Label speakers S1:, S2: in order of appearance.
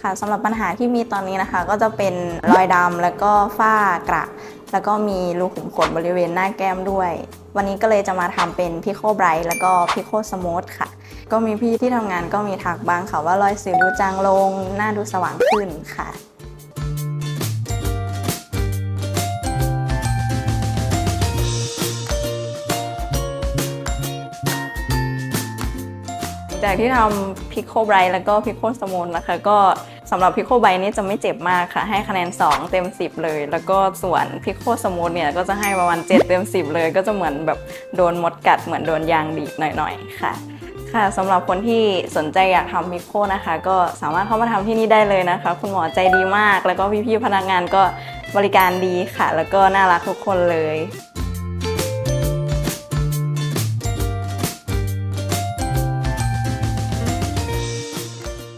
S1: ค่ะสำหรับปัญหาที่มีตอนนี้นะคะ ก็จะเป็นรอยดำแล้วก็ฝ้ากระ แล้วก็มีรูขุมขนบริเวณหน้าแก้มด้วย วันนี้ก็เลยจะมาทำเป็นพิโคไบรท์แล้วก็พิโคสมูทค่ะ ก็มีพี่ที่ทำงานก็มีทักบ้างค่ะว่ารอยสิวดูจางลง หน้าดูสว่างขึ้นค่ะ จากที่ทำพิโคไบรท์แล้วก็พิโคสมูนนะคะก็สำหรับพิโคไบรท์นี่จะไม่เจ็บมากค่ะ ให้คะแนน 2 เต็ม 10 เลย แล้วก็ส่วนพิโคสมูนเนี่ยก็จะให้ประมาณ 7 เต็ม 10 เลย ก็จะเหมือนแบบโดนมดกัดเหมือนโดนยางดีดหน่อยๆ ค่ะค่ะสำหรับคนที่สนใจอยากทำพิโคนะคะ ก็สามารถเข้ามาทำที่นี่ได้เลยนะคะ คุณหมอใจดีมาก แล้วก็พี่ๆพนักงานก็บริการดีค่ะ แล้วก็น่ารักทุกคนเลย